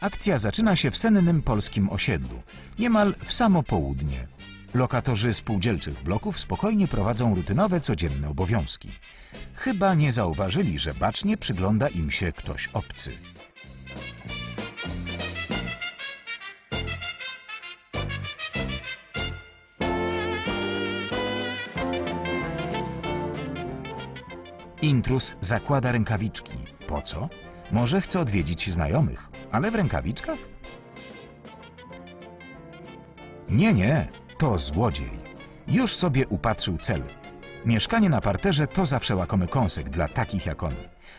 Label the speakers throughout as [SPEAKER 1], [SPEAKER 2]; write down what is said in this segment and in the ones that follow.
[SPEAKER 1] Akcja zaczyna się w sennym polskim osiedlu, niemal w samo południe. Lokatorzy spółdzielczych bloków spokojnie prowadzą rutynowe, codzienne obowiązki. Chyba nie zauważyli, że bacznie przygląda im się ktoś obcy. Intrus zakłada rękawiczki. Po co? Może chce odwiedzić znajomych, ale w rękawiczkach? Nie, nie, to złodziej. Już sobie upatrzył cel. Mieszkanie na parterze to zawsze łakomy kąsek dla takich jak on.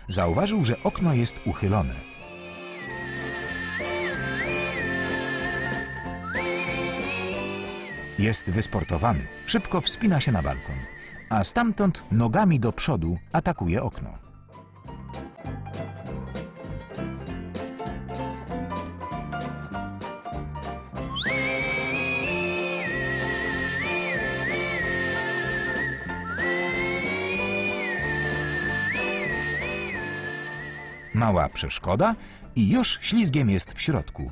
[SPEAKER 1] Zauważył, że okno jest uchylone. Jest wysportowany, szybko wspina się na balkon, a stamtąd nogami do przodu atakuje okno. Mała przeszkoda i już ślizgiem jest w środku.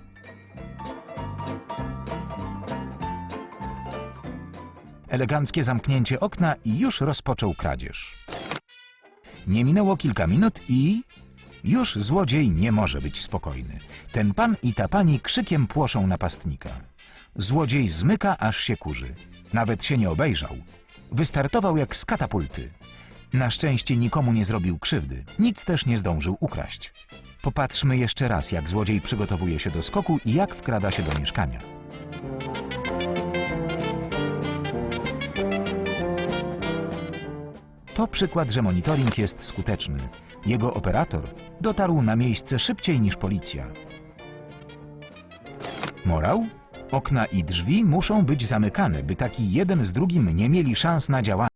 [SPEAKER 1] Eleganckie zamknięcie okna i już rozpoczął kradzież. Nie minęło kilka minut i... Już złodziej nie może być spokojny. Ten pan i ta pani krzykiem płoszą napastnika. Złodziej zmyka, aż się kurzy. Nawet się nie obejrzał. Wystartował jak z katapulty. Na szczęście nikomu nie zrobił krzywdy, nic też nie zdążył ukraść. Popatrzmy jeszcze raz, jak złodziej przygotowuje się do skoku i jak wkrada się do mieszkania. To przykład, że monitoring jest skuteczny. Jego operator dotarł na miejsce szybciej niż policja. Morał? Okna i drzwi muszą być zamykane, by taki jeden z drugim nie mieli szans na działanie.